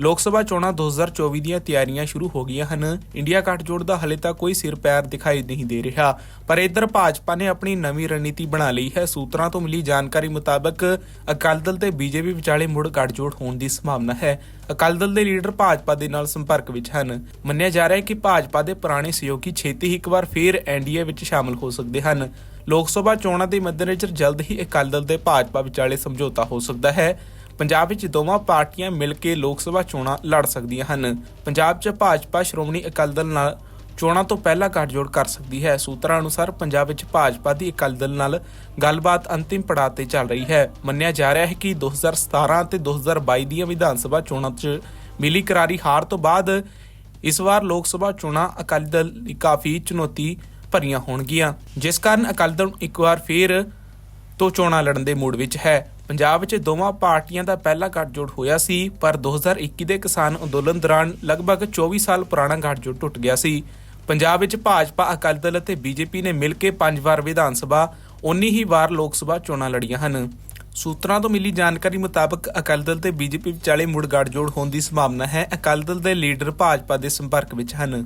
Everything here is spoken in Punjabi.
ਲੋਕ ਸਭਾ ਚੋਣਾਂ 2024 ਦੀਆਂ ਤਿਆਰੀਆਂ ਸ਼ੁਰੂ ਹੋ ਗਈਆਂ ਹਨ। ਇੰਡੀਆ ਗੱਠਜੋੜ ਦਾ ਹਲੇ ਤੱਕ ਕੋਈ ਸਿਰ ਪੈਰ ਦਿਖਾਈ ਨਹੀਂ ਦੇ ਰਿਹਾ। ਪਰ ਇੱਧਰ ਭਾਜਪਾ ਨੇ ਆਪਣੀ ਨਵੀਂ ਰਣਨੀਤੀ ਬਣਾ ਲਈ ਹੈ। ਸੂਤਰਾਂ ਤੋਂ ਮਿਲੀ ਜਾਣਕਾਰੀ ਮੁਤਾਬਕ, ਅਕਾਲੀ ਦਲ ਤੇ ਬੀਜੇਪੀ ਵਿਚਾਲੇ ਮੁੜ ਗੱਠਜੋੜ ਹੋਣ ਦੀ ਸੰਭਾਵਨਾ ਹੈ। ਅਕਾਲੀ ਦਲ ਦੇ ਲੀਡਰ ਭਾਜਪਾ ਦੇ ਨਾਲ ਸੰਪਰਕ ਵਿੱਚ ਹਨ। ਮੰਨਿਆ ਜਾ ਰਿਹਾ ਹੈ ਕਿ ਭਾਜਪਾ ਦੇ ਪੁਰਾਣੇ ਸਹਿਯੋਗੀ ਛੇਤੀ ਹੀ ਇੱਕ ਵਾਰ ਫੇਰ ਐਨਡੀਏ ਵਿੱਚ ਸ਼ਾਮਲ ਹੋ ਸਕਦੇ ਹਨ। ਲੋਕ ਸਭਾ ਚੋਣਾਂ ਦੇ ਮੱਦੇਨਜ਼ਰ ਜਲਦ ਹੀ ਅਕਾਲੀ ਦਲ ਤੇ ਭਾਜਪਾ ਵਿਚਾਲੇ ਸਮਝੌਤਾ ਹੋ ਸਕਦਾ ਹੈ। ਪੰਜਾਬ ਵਿੱਚ ਦੋਵਾਂ ਪਾਰਟੀਆਂ ਮਿਲ ਕੇ ਲੋਕ ਸਭਾ ਚੋਣਾਂ ਲੜ ਸਕਦੀਆਂ ਹਨ। ਪੰਜਾਬ 'ਚ ਭਾਜਪਾ ਸ਼੍ਰੋਮਣੀ ਅਕਾਲੀ ਦਲ ਨਾਲ ਚੋਣਾਂ ਤੋਂ ਪਹਿਲਾਂ ਗੱਠਜੋੜ ਕਰ ਸਕਦੀ ਹੈ। ਸੂਤਰਾਂ ਅਨੁਸਾਰ ਪੰਜਾਬ ਵਿੱਚ ਭਾਜਪਾ ਦੀ ਅਕਾਲੀ ਦਲ ਨਾਲ ਗੱਲਬਾਤ ਅੰਤਿਮ ਪੜਾਅ ਤੇ ਚੱਲ ਰਹੀ ਹੈ। ਮੰਨਿਆ ਜਾ ਰਿਹਾ ਹੈ ਕਿ 2017 ਅਤੇ 2022 ਦੀਆਂ ਵਿਧਾਨ ਸਭਾ ਚੋਣਾਂ 'ਚ ਮਿਲੀ ਕਰਾਰੀ ਹਾਰ ਤੋਂ ਬਾਅਦ ਇਸ ਵਾਰ ਲੋਕ ਸਭਾ ਚੋਣਾਂ ਅਕਾਲੀ ਦਲ ਲਈ ਕਾਫੀ ਚੁਣੌਤੀ ਭਰੀਆਂ ਹੋਣਗੀਆਂ। ਜਿਸ ਕਾਰਨ ਅਕਾਲੀ ਦਲ ਇੱਕ ਵਾਰ ਫੇਰ ਤੋਂ ਚੋਣਾਂ ਲੜਨ ਦੇ ਮੂਡ ਵਿੱਚ ਹੈ। ਪੰਜਾਬ ਵਿੱਚ ਦੋਵਾਂ ਪਾਰਟੀਆਂ ਦਾ ਪਹਿਲਾ ਗੱਠਜੋੜ ਹੋਇਆ ਸੀ, ਪਰ 2021 ਦੇ ਕਿਸਾਨ ਅੰਦੋਲਨ ਦੌਰਾਨ ਲਗਭਗ 24 ਸਾਲ ਪੁਰਾਣਾ ਗੱਠਜੋੜ ਟੁੱਟ ਗਿਆ ਸੀ। ਪੰਜਾਬ ਵਿੱਚ ਭਾਜਪਾ, ਅਕਾਲੀ ਦਲ ਅਤੇ ਬੀਜੇਪੀ ਨੇ ਮਿਲ ਕੇ ਪੰਜ ਵਾਰ ਵਿਧਾਨ ਸਭਾ 19 ਹੀ ਵਾਰ ਲੋਕ ਸਭਾ ਚੋਣਾਂ ਲੜੀਆਂ ਹਨ। ਸੂਤਰਾਂ ਤੋਂ ਮਿਲੀ ਜਾਣਕਾਰੀ ਮੁਤਾਬਕ ਅਕਾਲੀ ਦਲ ਤੇ ਬੀਜੇਪੀ ਵਿਚਾਲੇ ਮੁੜ ਗੱਠਜੋੜ ਹੋਣ ਦੀ ਸੰਭਾਵਨਾ ਹੈ। ਅਕਾਲੀ ਦਲ ਦੇ ਲੀਡਰ ਭਾਜਪਾ ਦੇ ਸੰਪਰਕ ਵਿੱਚ ਹਨ।